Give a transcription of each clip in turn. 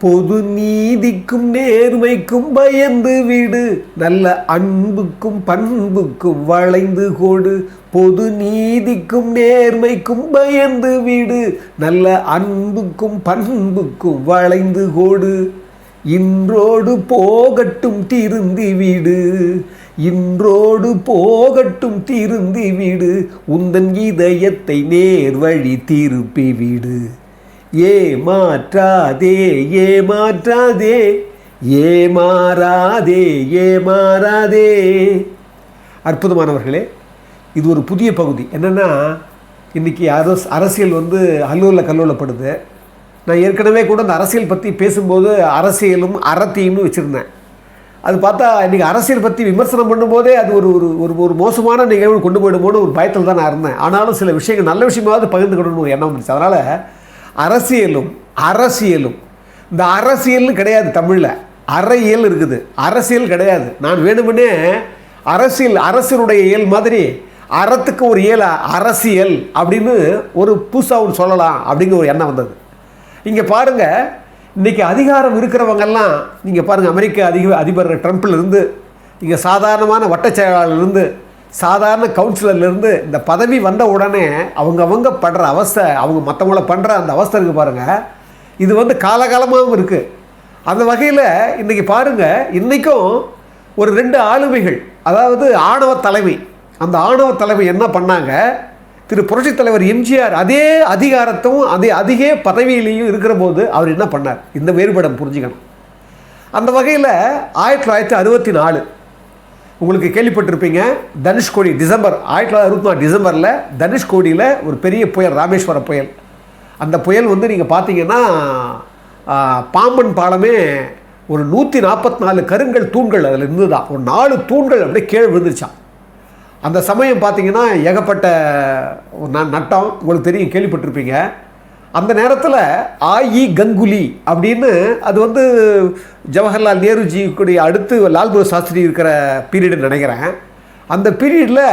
பொது நீதிக்கும் நேர்மைக்கும் பயந்து விடு. நல்ல அன்புக்கும் பண்புக்கும் வளைந்து கொடு. பொது நீதிக்கும் நேர்மைக்கும் பயந்து விடு. நல்ல அன்புக்கும் பண்புக்கும் வளைந்து கொடு. இன்றோடு போகட்டும் திருந்தி விடு. இன்றோடு போகட்டும் திருந்தி விடு. உந்தன் இதயத்தை நேர்வழி திருப்பி விடு. ஏமாற்றாதே ஏமாற்றாதே ஏமாறாதே ஏமாறாதே. அற்புதமானவர்களே இது ஒரு புதிய பகுதி. என்னென்னா இன்றைக்கி அரசு அரசியல் வந்து அல்லூரில் கல்லூலப்படுது நான் ஏற்கனவே கூட அந்த அரசியல் பற்றி பேசும்போது அரசியலும் அறத்தையும்னு வச்சுருந்தேன். அது பார்த்தா இன்றைக்கி அரசியல் பற்றி விமர்சனம் பண்ணும்போதே அது ஒரு ஒரு ஒரு ஒரு மோசமான நிகழ்வு கொண்டு போயிடுமோன்னு ஒரு பயத்தில் தான் நான் இருந்தேன். ஆனாலும் சில விஷயங்கள் நல்ல விஷயமாவது பகிர்ந்துக்கணும்னு ஒரு எண்ணம் வந்துச்சு. அதனால் அரசியலும் அரசியலும். இந்த அரசியல்னு கிடையாது தமிழில். அறையியல் இருக்குது. அரசியல் கிடையாது. நான் வேணுமுன்னே அரசியல் அரசனுடைய இயல் மாதிரி அறத்துக்கு ஒரு இயல அரசியல் அப்படின்னு ஒரு புதுசாக ஒன்று சொல்லலாம் அப்படிங்கிற ஒரு எண்ணம் வந்தது. இங்கே பாருங்கள் இன்றைக்கி அதிகாரம் இருக்கிறவங்கெல்லாம் நீங்கள் பாருங்கள் அமெரிக்க அதிக அதிபர் ட்ரம்ப்லேருந்து இங்கே சாதாரணமான வட்டச் செயலாளர்லேருந்து சாதாரண கவுன்சிலர்லேருந்து இந்த பதவி வந்த உடனே அவங்க அவங்க படுற அவஸ்தை அவங்க மற்றவங்கள பண்ணுற அந்த அவஸ்தை இருக்குது பாருங்கள் இது வந்து காலகாலமாகவும் இருக்குது அந்த வகையில் இன்றைக்கி பாருங்கள் இன்றைக்கும் ஒரு ரெண்டு ஆளுமைகள் அதாவது ஆணவ தலைமை அந்த ஆணவ தலைமை என்ன பண்ணாங்க? திரு புரட்சித் தலைவர் எம்ஜிஆர் அதே அதிகாரத்தும் அதே அதிக பதவியிலையும் இருக்கிற போது அவர் என்ன பண்ணார்? இந்த வேறுபடம் புரிஞ்சுக்கணும். அந்த வகையில் ஆயிரத்தி தொள்ளாயிரத்தி அறுபத்தி நாலு உங்களுக்கு கேள்விப்பட்டிருப்பீங்க தனுஷ்கோடி டிசம்பர் ஆயிரத்தி தொள்ளாயிரத்தி அறுபத்தி நாலு டிசம்பரில் தனுஷ்கோடியில் ஒரு பெரிய புயல் ராமேஸ்வர புயல். அந்த புயல் வந்து நீங்கள் பார்த்தீங்கன்னா பாம்பன் பாலமே ஒரு நூற்றி நாற்பத்தி நாலு கருங்கல் தூண்கள் அதில் இருந்துதான் ஒரு நாலு தூண்கள் அப்படியே கீழே விழுந்துருச்சான் அந்த சமயம் பார்த்தீங்கன்னா ஏகப்பட்ட ஒரு ந- நட்டம் உங்களுக்கு தெரியும் கேள்விப்பட்டிருப்பீங்க. அந்த நேரத்தில் ஆஇ கங்குலி அப்படின்னு அது வந்து ஜவஹர்லால் நேருஜி கூடிய அடுத்து லால் சாஸ்திரி இருக்கிற பீரியடு நினைக்கிறேன். அந்த பீரியடில்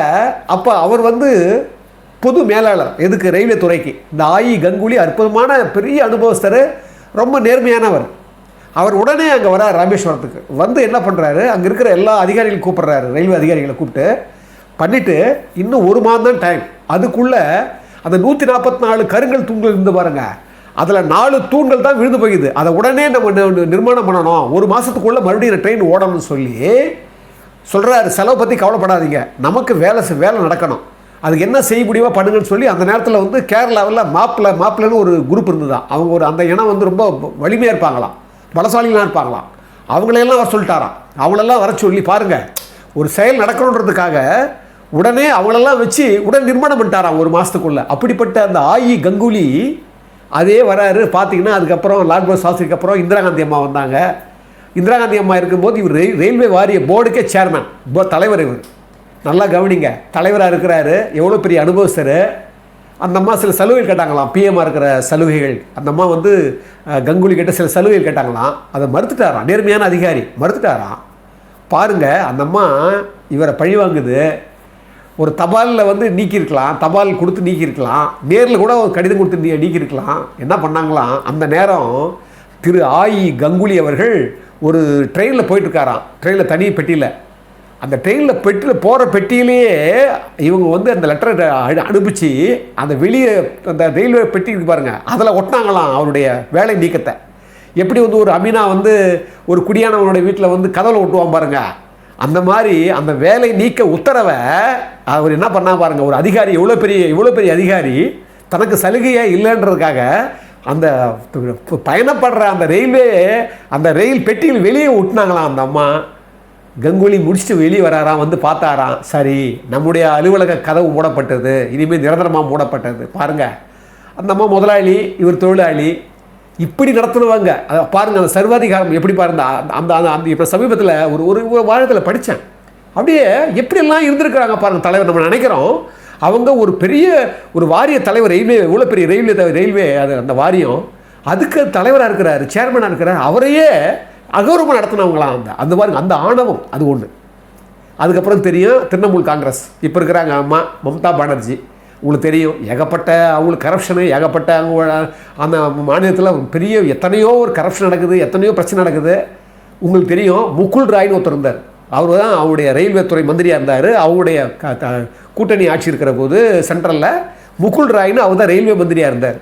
அப்போ அவர் வந்து பொது மேலாளர் எதுக்கு? ரயில்வே துறைக்கு. இந்த ஆயி கங்குலி அற்புதமான பெரிய அனுபவஸ்தர் ரொம்ப நேர்மையானவர். அவர் உடனே அங்கே வரார் ராமேஸ்வரத்துக்கு. வந்து என்ன பண்ணுறாரு அங்கே இருக்கிற எல்லா அதிகாரிகளும் கூப்பிட்றாரு ரயில்வே அதிகாரிகளை கூப்பிட்டு. பண்ணிவிட்டு இன்னும் ஒரு மாதம் தான் டைம் அதுக்குள்ளே அந்த நூற்றி நாற்பத்தி நாலு கருங்கல் தூண்கள் இருந்து பாருங்க. அதில் நாலு தூண்கள் தான் விழுந்து போயிது. அதை உடனே நம்ம நிர்மாணம் பண்ணணும். ஒரு மாதத்துக்குள்ளே மறுபடியும் ட்ரெயின் ஓடணும்னு சொல்லி சொல்கிறாரு செலவை பற்றி கவலைப்படாதீங்க. நமக்கு வேலை செ- வேலை நடக்கணும். அதுக்கு என்ன செய்ய முடியுமோ பண்ணுங்கன்னு சொல்லி அந்த நேரத்தில் வந்து கேரளாவில் மாப்பிள்ளை மாப்பிள்ளைன்னு ஒரு குரூப் இருந்துதான் அவங்க ஒரு அந்த இனம் வந்து ரொம்ப வலிமையாக இருப்பாங்களாம். பலசாலிகளாக இருப்பாங்களாம். அவங்களையெல்லாம் வர சொல்லிட்டாராம். அவங்களெல்லாம் வர சொல்லி பாருங்கள் ஒரு செயல் நடக்கணுன்றதுக்காக உடனே அவங்களெல்லாம் வச்சு உடனே நிர்மாணம் பண்ணிட்டாராம் ஒரு மாதத்துக்குள்ளே அப்படிப்பட்ட அந்த ஆயி கங்குலி அதே வராரு. பார்த்தீங்கன்னா அதுக்கப்புறம் லால் சாஸ்திரிக்கு அப்புறம் இந்திரா காந்தி அம்மா வந்தாங்க. இந்திரா காந்தி அம்மா இருக்கும்போது இவர் ரயில் ரயில்வே வாரிய போர்டுக்கே சேர்மேன் தலைவர் இவர். நல்லா கவனிங்க. தலைவராக இருக்கிறாரு. எவ்வளோ பெரிய அனுபவஸ்தர். அந்த அம்மா சில சலுகைகள் கேட்டாங்களாம். பிஎம்மாக இருக்கிற சலுகைகள். அந்த அம்மா வந்து கங்குலி கிட்ட சில சலுகைகள் கேட்டாங்களாம். அதை மறுத்துட்டாராம். நேர்மையான அதிகாரி. மறுத்துட்டாராம். பாருங்க அந்த அம்மா இவரை பழி வாங்குது. ஒரு தபாலில் வந்து நீக்கியிருக்கலாம் தபால் கொடுத்து நீக்கியிருக்கலாம் நேரில் கூட ஒரு கடிதம் கொடுத்து நீ நீக்கியிருக்கலாம். என்ன பண்ணாங்களாம் அந்த நேரம் திரு ஆயி கங்குலி அவர்கள் ஒரு ட்ரெயினில் போயிட்டுருக்காராம். ட்ரெயினில் தனி பெட்டியில். அந்த ட்ரெயினில் பெட்டியில் போகிற பெட்டியிலேயே இவங்க வந்து அந்த லெட்டரை அனுப்பிச்சு அந்த வெளியே அந்த ரயில்வே பெட்டி இருக்கு பாருங்கள் அதில் ஒட்டினாங்களாம் அவருடைய வேலை நீக்கத்தை. எப்படி வந்து ஒரு அமீனா வந்து ஒரு குடியானவனுடைய வீட்டில் வந்து கதவில் ஒட்டுவான் பாருங்கள் அந்த மாதிரி அந்த வேலை நீக்க உத்தரவை அவர் என்ன பண்ணா பாருங்கள் ஒரு அதிகாரி எவ்வளோ பெரிய இவ்வளோ பெரிய அதிகாரி தனக்கு சலுகையே இல்லைன்றதுக்காக அந்த பயணப்படுற அந்த ரயில்வே அந்த ரயில் பெட்டியில் வெளியே விட்டுனாங்களாம் அந்த அம்மா. கங்குலி முடிச்சுட்டு வெளியே வராராம் வந்து பார்த்தாராம் சரி நம்முடைய அலுவலக கதவு மூடப்பட்டது இனிமேல் நிரந்தரமாக மூடப்பட்டது பாருங்கள் அந்த அம்மா முதலாளி இவர் தொழிலாளி இப்படி நடத்துனவங்க அதை பாருங்க அந்த சர்வாதிகாரம் எப்படி பாருங்க அந்த அந்த அந்த- அந்த இப்போ சமீபத்தில் ஒரு ஒரு ஒரு வாரத்தில் படித்தேன் அப்படியே எப்படியெல்லாம் இருந்திருக்கிறாங்க பாருங்க தலைவர் நம்ம நினைக்கிறோம். அவங்க ஒரு பெரிய ஒரு வாரிய தலைவர் ரயில்வே இவ்வளோ பெரிய ரயில்வே ரயில்வே அது அந்த வாரியம். அதுக்கு தலைவராக இருக்கிறாரு சேர்மனாக இருக்கிறார் அவரையே அகௌரவமாக நடத்தினவங்களாம் அந்த அந்த மாதிரி அந்த ஆணவம் அது ஒன்று அதுக்கப்புறம் தெரியும் திரிணாமுல் காங்கிரஸ். இப்போ இருக்கிறாங்க அம்மா மம்தா பானர்ஜி. உங்களுக்கு தெரியும். ஏகப்பட்ட அவங்களுக்கு கரப்ஷனு ஏகப்பட்ட அவங்க அந்த மாநிலத்தில் பெரிய எத்தனையோ ஒரு கரப்ஷன் நடக்குது எத்தனையோ பிரச்சனை நடக்குது. உங்களுக்கு தெரியும் முகுல் ராய்னு ஒருத்தர் இருந்தார். அவர் தான் அவருடைய ரயில்வே துறை மந்திரியாக இருந்தார். அவருடைய க- கூட்டணி ஆட்சி இருக்கிற போது சென்ட்ரலில் முகுல் ராய்னு அவர் தான் ரயில்வே மந்திரியாக இருந்தார்.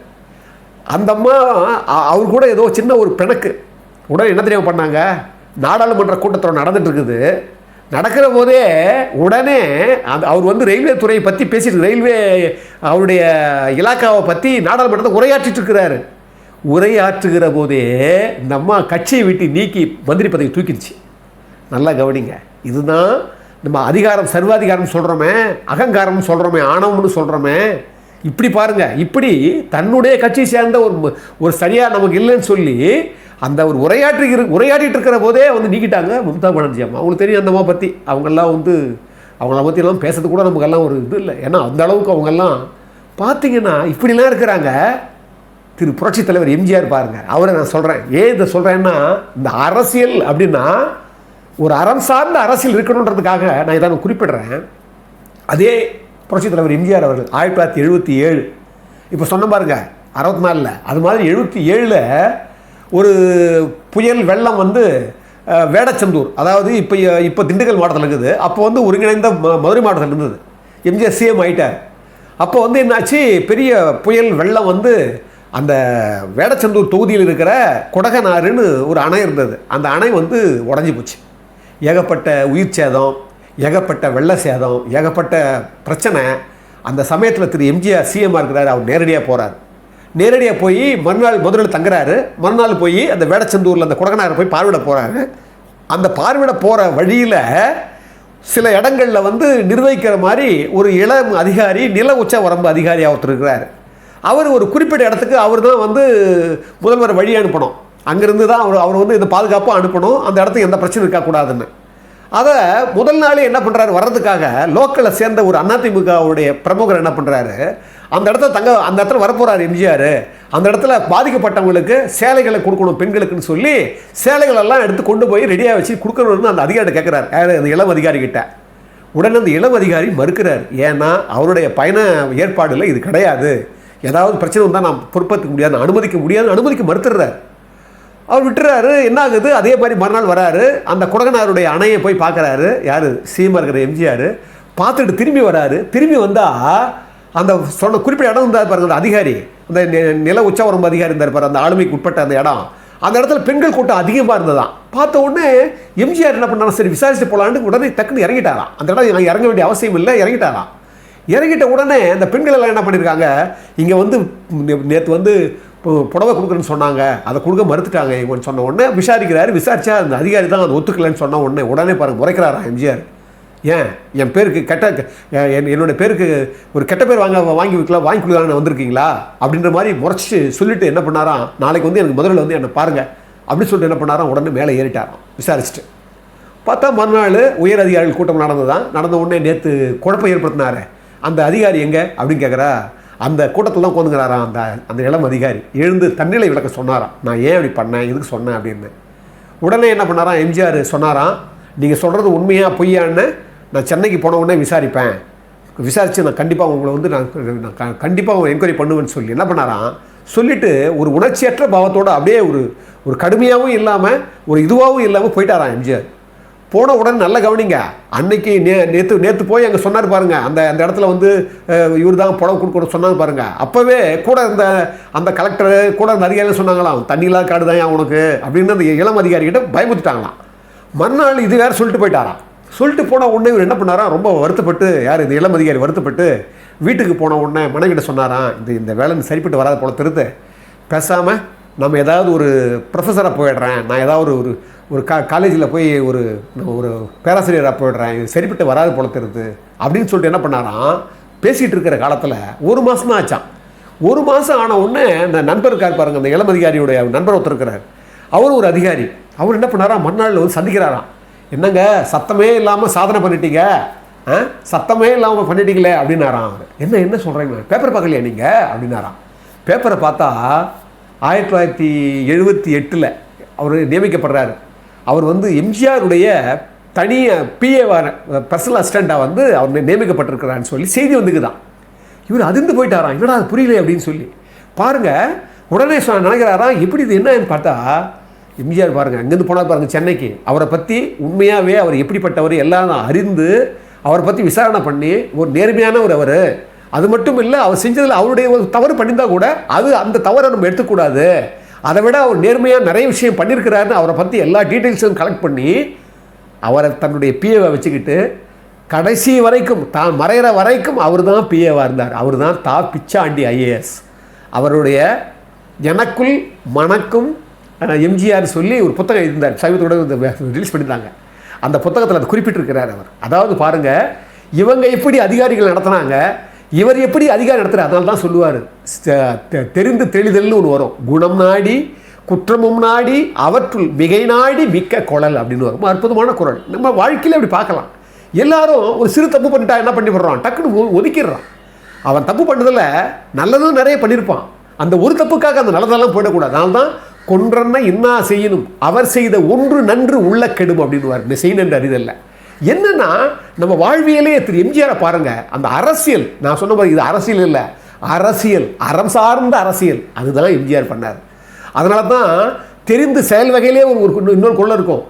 அந்த அம்மா அ- அவர் கூட ஏதோ சின்ன ஒரு பிணக்கு. உடனே என்ன தெரியாமல் பண்ணாங்க? நாடாளுமன்ற கூட்டத்தொடர் நடந்துட்டு இருக்குது. நடக்கிற போதே உடனே அந்த அவர் வந்து ரயில்வே துறையை பற்றி பேசிட்டு ரயில்வே அவருடைய இலாக்காவை பற்றி நாடாளுமன்றத்தை உரையாற்றிட்டு இருக்கிறாரு. உரையாற்றுகிற போதே இந்த அம்மா கட்சியை விட்டு நீக்கி மந்திரி பதவி தூக்கிடுச்சு. நல்லா கவனிங்க. இதுதான் நம்ம அதிகாரம் சர்வாதிகாரம் சொல்கிறோமே அகங்காரம்னு சொல்கிறோமே ஆணவம்னு சொல்கிறோமே இப்படி பாருங்கள் இப்படி தன்னுடைய கட்சி சேர்ந்த ஒரு ஒரு சரியாக நமக்கு இல்லைன்னு சொல்லி அந்த ஒரு உரையாற்றி இரு- உரையாடிட்டு இருக்கிற போதே வந்து நீக்கிட்டாங்க மம்தா பானர்ஜி அம்மா. அவங்களுக்கு தெரியும் அந்த அம்மா பற்றி அவங்கெல்லாம் வந்து அவங்கள பற்றி எல்லாம் பேசுறது கூட நமக்கெல்லாம் ஒரு இது இல்லை. ஏன்னா அந்த அளவுக்கு அவங்கெல்லாம் பார்த்தீங்கன்னா இப்படிலாம் இருக்கிறாங்க. திரு புரட்சி தலைவர் எம்ஜிஆர் பாருங்கள் அவரை நான் சொல்கிறேன் ஏன் இதை சொல்கிறேன்னா இந்த அரசியல் அப்படின்னா ஒரு அறம் சார்ந்த அரசியல் இருக்கணுன்றதுக்காக நான் இதை நான் குறிப்பிடுறேன். அதே புரட்சித் தலைவர் எம்ஜிஆர் அவர்கள் ஆயிரத்தி தொள்ளாயிரத்தி எழுபத்தி ஏழு. இப்போ சொன்ன பாருங்க அறுபத்தி நாலில் அது மாதிரி எழுபத்தி ஏழில் ஒரு புயல் வெள்ளம் வந்து வேடச்சந்தூர் அதாவது இப்போ இப்போ திண்டுக்கல் மாவட்டத்தில் இருக்குது. அப்போ வந்து ஒருங்கிணைந்த ம- மதுரை மாவட்டத்தில் இருந்தது. எம்ஜிஆர் சிஎம் ஆகிட்டார் அப்போ வந்து என்னாச்சு பெரிய புயல் வெள்ளம் வந்து அந்த வேடச்சந்தூர் தொகுதியில் இருக்கிற கொடகனாறுன்னு ஒரு அணை இருந்தது. அந்த அணை வந்து உடஞ்சி போச்சு. ஏகப்பட்ட உயிர் சேதம் ஏகப்பட்ட வெள்ள சேதம் ஏகப்பட்ட பிரச்சனை. அந்த சமயத்தில் திரு எம்ஜிஆர் சிஎம்மாக இருக்கிறாரு அவர் நேரடியாக போகிறார் நேரடியாக போய் மறுநாள் முதலில் தங்குறாரு. மறுநாள் போய் அந்த வேடச்சந்தூரில் அந்த கொடகனாறு போய் பார்வையிட போகிறாரு அந்த பார்வையிட போகிற வழியில் சில இடங்களில் வந்து நிர்வகிக்கிற மாதிரி ஒரு இளம் அதிகாரி நில உச்ச வரம்பு அதிகாரி ஒருத்தர் இருக்கிறார். அவர் ஒரு குறிப்பிட்ட இடத்துக்கு அவர் தான் வந்து முதல்வர் வழி அனுப்பணும். அங்கேருந்து தான் அவர் அவர் வந்து இந்த பாதுகாப்பாக அனுப்பணும். அந்த இடத்துக்கு எந்த பிரச்சனையும் இருக்கக்கூடாதுன்னு. அதை முதல் நாளே என்ன பண்ணுறாரு வர்றதுக்காக லோக்கலை சேர்ந்த ஒரு அதிமுகவுடைய பிரமுகர் என்ன பண்ணுறாரு அந்த இடத்துல தங்க அந்த இடத்துல வரப்போகிறார் எம்ஜிஆர். அந்த இடத்துல பாதிக்கப்பட்டவங்களுக்கு சேலைகளை கொடுக்கணும் பெண்களுக்குன்னு சொல்லி சேலைகளெல்லாம் எடுத்து கொண்டு போய் ரெடியாக வச்சு கொடுக்கணும்னு அந்த அதிகாரி கேட்குறாரு அந்த இளம் அதிகாரி கிட்ட உடனே அந்த இளம் அதிகாரி மறுக்கிறார். ஏன்னா அவருடைய பயண ஏற்பாடில் இது கிடையாது. ஏதாவது பிரச்சனை வந்தால் நான் பொறுப்பேற்றுக்க முடியாது அனுமதிக்க முடியாது அனுமதிக்க மறுத்துடுறார். அவர் விட்டுறாரு. என்ன ஆகுது அதே மாதிரி மறுநாள் வராரு. அந்த குடகனாருடைய அணையை போய் பார்க்குறாரு. யார்? சீமா இருக்கிற எம்ஜிஆர். பார்த்துட்டு திரும்பி வராரு. திரும்பி வந்தால் அந்த சொன்ன குறிப்பிட்ட இடம் இருந்தார் பாருங்க அந்த அதிகாரி. அந்த நில உச்சவரம்பு அதிகாரி இருந்தார் பாரு அந்த ஆளுமைக்கு உட்பட்ட அந்த இடம். அந்த இடத்துல பெண்கள் கூட்டம் அதிகமாக இருந்ததாம். பார்த்த உடனே எம்ஜிஆர் என்ன பண்ணாலும் சரி விசாரிச்சுட்டு போகலான்னு உடனே டக்குன்னு இறங்கிட்டாராம். அந்த இடம் நான் இறங்க வேண்டிய அவசியம் இல்லை இறங்கிட்டாராம். இறங்கிட்ட உடனே அந்த பெண்கள் எல்லாம் என்ன பண்ணியிருக்காங்க இங்கே வந்து நேற்று வந்து புடவை கொடுக்குறேன்னு சொன்னாங்க. அதை கொடுக்க மறுத்துட்டாங்க. இவன் சொன்ன உடனே விசாரிக்கிறாரு. விசாரிச்சா அந்த அதிகாரி தான் அதை ஒத்துக்கலைன்னு சொன்ன உடனே உடனே பாருங்க முறைக்கிறாரா எம்ஜிஆர்? ஏன்? என் பேருக்கு கெட்ட என் என்னோட பேருக்கு ஒரு கெட்ட பேர் வாங்க வாங்கி வைக்கலாம் வாங்கி கொடுக்கலான்னு வந்திருக்கீங்களா? அப்படின்ற மாதிரி முறைச்சி சொல்லிட்டு என்ன பண்ணாராம்? நாளைக்கு வந்து எனக்கு முதல்ல வந்து என்னை பாருங்க. அப்படின்னு சொல்லிட்டு என்ன பண்ணாராம்? உடனே மேலே ஏறிட்டாராம். விசாரிச்சுட்டு. பார்த்தா மறுநாள் உயர் அதிகாரிகள் கூட்டம் நடந்ததான் நடந்த உடனே நேற்று குழப்பம் ஏற்படுத்தினாரு. அந்த அதிகாரி எங்கே? அப்படின்னு கேட்குறா அந்த கூட்டத்தில் தான் உட்காந்துங்கிறாராம் அந்த அந்த இளம் அதிகாரி. எழுந்து தண்ணிலை விளக்க சொன்னாராம். நான் ஏன் அப்படி பண்ணேன்? எதுக்கு சொன்னேன்? அப்படின்னு. உடனே என்ன பண்ணாராம்? எம்ஜிஆர் சொன்னாராம் நீங்கள் சொல்கிறது உண்மையாக பொய்யான்னு நான் சென்னைக்கு போன உடனே விசாரிப்பேன். விசாரித்து நான் கண்டிப்பாக உங்களை வந்து நான் நான் கண்டிப்பாக என்கொயரி பண்ணுவேன்னு சொல்லி என்ன பண்ணாராம்? சொல்லிவிட்டு ஒரு உணர்ச்சியற்ற பாவத்தோடு அப்படியே ஒரு ஒரு கடுமையாகவும் இல்லாமல் ஒரு இதுவாகவும் இல்லாமல் போயிட்டாராம் எம்ஜிஆர். போன உடனே நல்லா கவனிங்க. அன்னைக்கு நே நேற்று நேற்று போய் அங்கே சொன்னார் பாருங்க. அந்த அந்த இடத்துல வந்து இவர் தான் புடவை கொடுக்கணும் சொன்னாங்க பாருங்க. அப்போவே கூட இருந்த அந்த கலெக்டர் கூட அந்த அதிகாரிகள் சொன்னாங்களாம் தண்ணியெல்லாம் காடு தான் உனக்கு? அப்படின்னு அந்த இளம் அதிகாரிகிட்ட பயமுத்துட்டாங்களாம் மறுநாள் இது வேறு சொல்லிட்டு போயிட்டாராம். சொல்லிட்டு போன உடனே இவர் என்ன பண்ணாராம் ரொம்ப வருத்தப்பட்டு யார் இந்த இளம் அதிகாரி வருத்தப்பட்டு வீட்டுக்கு போன உடனே மனைவிட்ட சொன்னாராம் இந்த இந்த வேலை சரிப்பட்டு வராத போல திருத்து பேசாமல் நம்ம ஏதாவது ஒரு ப்ரொஃபஸராக போயிடுறேன். நான் ஏதாவது ஒரு ஒரு கா காலேஜில் போய் ஒரு ஒரு பேராசிரியராக போயிடுறேன் இது சரிப்பட்டு வராது போல தெரியுது அப்படின்னு சொல்லிட்டு என்ன பண்ணாராம் பேசிகிட்டு இருக்கிற காலத்தில் ஒரு மாதம் தான் ஆச்சான் ஒரு மாதம் ஆன உடனே இந்த நண்பர் இருக்கார் பாருங்க அந்த இளம் அதிகாரியுடைய நண்பர் ஒருத்தர் இருக்கிறார் அவர் ஒரு அதிகாரி. அவர் என்ன பண்ணாரா மறுநாள் வந்து சந்திக்கிறாராம். என்னங்க சத்தமே இல்லாமல் சாதனை பண்ணிட்டீங்க? ஆ? சத்தமே இல்லாமல் பண்ணிட்டீங்களே அப்படின்னாராம் அவர். என்ன என்ன சொல்கிறீங்க பேப்பர் பார்க்கலையா நீங்கள் அப்படின்னாராம். பேப்பரை பார்த்தா ஆயிரத்தி தொள்ளாயிரத்தி எழுபத்தி எட்டில் அவர் நியமிக்கப்படுறாரு. அவர் வந்து எம்ஜிஆருடைய தனி பிஏவான பர்சனல் அசிஸ்டண்ட்டாக வந்து அவர் நியமிக்கப்பட்டிருக்கிறான்னு சொல்லி செய்தி வந்துக்குதான். இவர் அதிர்ந்து போயிட்டாராம். என்னடா அது புரியல அப்படின்னு சொல்லி. பாருங்க உடனே சொன்ன நினைக்கிறாராம் எப்படி இது என்னன்னு பார்த்தா எம்ஜிஆர் பாருங்கள் அங்கேருந்து போனால் பாருங்கள் சென்னைக்கு. அவரை பற்றி உண்மையாகவே அவர் எப்படிப்பட்டவர் எல்லாம் அறிந்து அவரை பற்றி விசாரணை பண்ணி ஒரு நேர்மையான ஒரு அவர். அது மட்டும் இல்லை அவர் செஞ்சதில் அவருடைய ஒரு தவறு பண்ணியிருந்தால் கூட அது அந்த தவறை நம்ம எடுத்துக்கூடாது. அதை விட அவர் நேர்மையாக நிறைய விஷயம் பண்ணியிருக்கிறாருன்னு அவரை பற்றி எல்லா டீட்டெயில்ஸும் கலெக்ட் பண்ணி அவரை தன்னுடைய பிஏவை வச்சுக்கிட்டு கடைசி வரைக்கும் தான் மறைகிற வரைக்கும் அவர் தான் பிஏவாக இருந்தார். அவர் தான் தா பிச்சாண்டி ஐஏஎஸ் அவருடைய எனக்குள் மணக்கும் எம்ஜிஆர் சொல்லி ஒரு புத்தகம் இருந்தார் சமீபத்தோட ரிலீஸ் பண்ணியிருந்தாங்க. அந்த புத்தகத்தில் அது குறிப்பிட்டிருக்கிறார் அவர். அதாவது பாருங்க இவங்க எப்படி அதிகாரிகள் நடத்துனாங்க இவர் எப்படி அதிகாரம் நடத்துகிறார் அதனால தான் சொல்லுவார். தெரிந்து தெளிதல்னு ஒன்று வரும். குணம் நாடி குற்றமும் நாடி அவற்றுள் மிகை நாடி மிக்க குழல் அப்படின்னு வரும். அற்புதமான குரல். நம்ம வாழ்க்கையில் அப்படி பார்க்கலாம். எல்லாரும் ஒரு சிறு தப்பு பண்ணிட்டா என்ன பண்ணி விடுறான்? டக்குன்னு ஒதுக்கிடுறான். அவன் தப்பு பண்ணதில் நல்லதும் நிறைய பண்ணியிருப்பான் அந்த ஒரு தப்புக்காக அந்த நல்லதெல்லாம் போயிடக்கூடாது. அதனால தான் கொன்றன்னா இன்னா செய்யணும் அவர் செய்த ஒன்று நன்று உள்ள கெடும் அப்படின்னு இந்த செய் அறிதல்ல. என்னன்னா நம்ம வாழ்வியலே திரு எம்ஜிஆரை பாருங்க. அந்த அரசியல் நான் சொன்ன மாதிரி இது அரசியல் இல்லை. அரசியல் அறம் சார்ந்த அரசியல். அதுதான் எம்ஜிஆர் பண்ணார். அதனால தான் தெரிந்து செயல் வகையிலே ஒரு இன்னொரு கொள்ள இருக்கும்.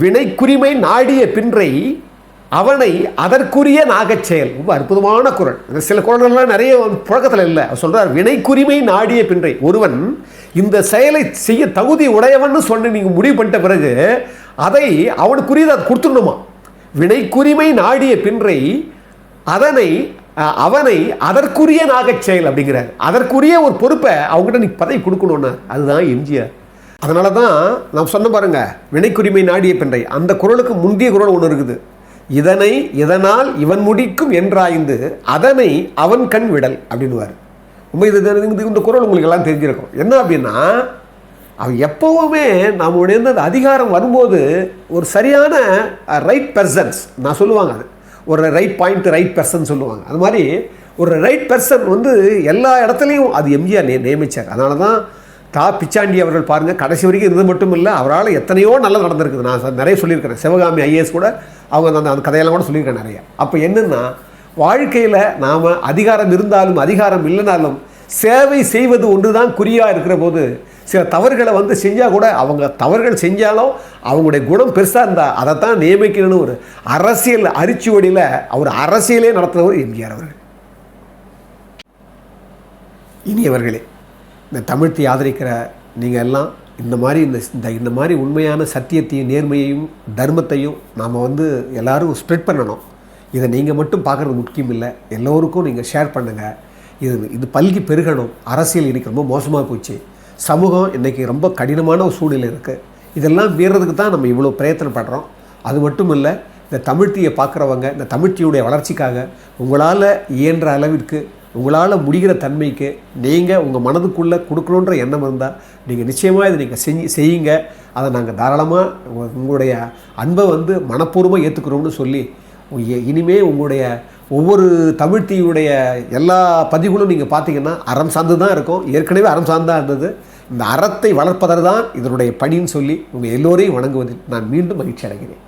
வினைக்குரிமை நாடிய பின்றை அவனை அதற்குரிய நாகச் செயல். ரொம்ப அற்புதமான குரல். இந்த சில குரல்கள்லாம் நிறைய புழக்கத்தில் இல்லை. அவர் வினைக்குரிமை நாடிய பின்றை ஒருவன் இந்த செயலை செய்ய தகுதி உடையவன்னு சொன்ன நீங்கள் முடிவு பண்ணிட்ட பிறகு அதை அவனுக்குரியதை அது கொடுத்துடணுமா? வினைக்குரிமை நாடிய பின்றை அதனை அவனை அதற்குரிய நாகச் செயல் அப்படிங்கிறார். அதற்குரிய ஒரு பொறுப்பை அவங்ககிட்ட நீ பதவி கொடுக்கணும்னா. அதுதான் எம்ஜிஆர். அதனால தான் நான் சொன்ன பாருங்க வினைக்குரிமை நாடிய பின்றை. அந்த குரலுக்கு முந்தைய குரல் ஒன்று இருக்குது. இதனை இதனால் இவன் முடிக்கும் என்றாய்ந்து அதனை அவன் கண் விடல் அப்படின்வார் உண்மை இது இது- இந்த குரல் உங்களுக்கு எல்லாம் தெரிஞ்சிருக்கும். என்ன அப்படின்னா அவன் எப்போவுமே நம்முடைய அந்த அதிகாரம் வரும்போது ஒரு சரியான ரைட் பர்சன்ஸ் நான் சொல்லுவாங்க அது. ஒரு ரைட் பாயிண்ட் ரைட் பர்சன் சொல்லுவாங்க. அது மாதிரி ஒரு ரைட் பர்சன் வந்து எல்லா இடத்துலையும் அது எம்ஜிஆர் நே நியமித்தார் அதனால தான் தா. பிச்சாண்டி அவர்கள் பாருங்கள் கடைசி வரைக்கும் இருந்தது மட்டும் இல்லை அவரால் எத்தனையோ நல்லா நடந்திருக்குது. நான் நிறைய சொல்லியிருக்கிறேன். சிவகாமி ஐஏஎஸ் கூட அவங்க அந்த அந்த கதையெல்லாம் கூட சொல்லியிருக்கேன் நிறைய. அப்போ என்னென்னா வாழ்க்கையில் நாம் அதிகாரம் இருந்தாலும் அதிகாரம் இல்லைனாலும் சேவை செய்வது ஒன்று தான் குறியாக இருக்கிற போது சில தவறுகளை வந்து செஞ்சால் கூட அவங்க தவறுகள் செஞ்சாலும் அவங்களுடைய குணம் பெருசாக இருந்தால் அதை தான் நியமிக்கணும்னு ஒரு அரசியல் அரிச்சுவடியில் அவர் அரசியலே நடத்துகிறவர் எம்ஜிஆர் அவர்கள். இனியவர்களே இந்த தமிழ்த்தை ஆதரிக்கிற நீங்கள் எல்லாம் இந்த மாதிரி இந்த இந்த இந்த மாதிரி உண்மையான சத்தியத்தையும் நேர்மையையும் தர்மத்தையும் நாம் வந்து எல்லாரும் ஸ்ப்ரெட் பண்ணணும். இதை நீங்கள் மட்டும் பார்க்குறது முக்கியம் இல்லை எல்லோருக்கும் நீங்கள் ஷேர் பண்ணுங்கள் இது இது பல்கி பெருகணும். அரசியல் இன்னைக்கு ரொம்ப மோசமாக போச்சு. சமூகம் இன்றைக்கி ரொம்ப கடினமான ஒரு சூழ்நிலை இருக்குது இதெல்லாம் மீறதுக்கு தான் நம்ம இவ்வளோ பிரயத்தனப்படுறோம். அது மட்டும் இல்லை இந்த தமிழ்த்தியை பார்க்குறவங்க இந்த தமிழ்த்தியுடைய வளர்ச்சிக்காக உங்களால் இயன்ற அளவிற்கு உங்களால் முடிகிற தன்மைக்கு நீங்கள் உங்கள் மனதுக்குள்ளே கொடுக்கணுன்ற எண்ணம் இருந்தால் நீங்கள் நிச்சயமாக இதை நீங்கள் செஞ்சு செய்யுங்க. அதை நாங்கள் தாராளமாக உங்களுடைய அன்பை வந்து மனப்பூர்வமாக ஏற்றுக்கிறோம்னு சொல்லி இனிமே உங்களுடைய ஒவ்வொரு தமிழ்த்தியுடைய எல்லா பதிவுகளும் நீங்கள் பார்த்தீங்கன்னா அறம் சார்ந்து தான் இருக்கும். ஏற்கனவே அறம் சார்ந்தாக இருந்தது. இந்த அறத்தை வளர்ப்பதற்கு தான் இதனுடைய பணின்னு சொல்லி உங்கள் எல்லோரையும் வணங்குவதில் நான் மீண்டும் மகிழ்ச்சி அடைகிறேன்.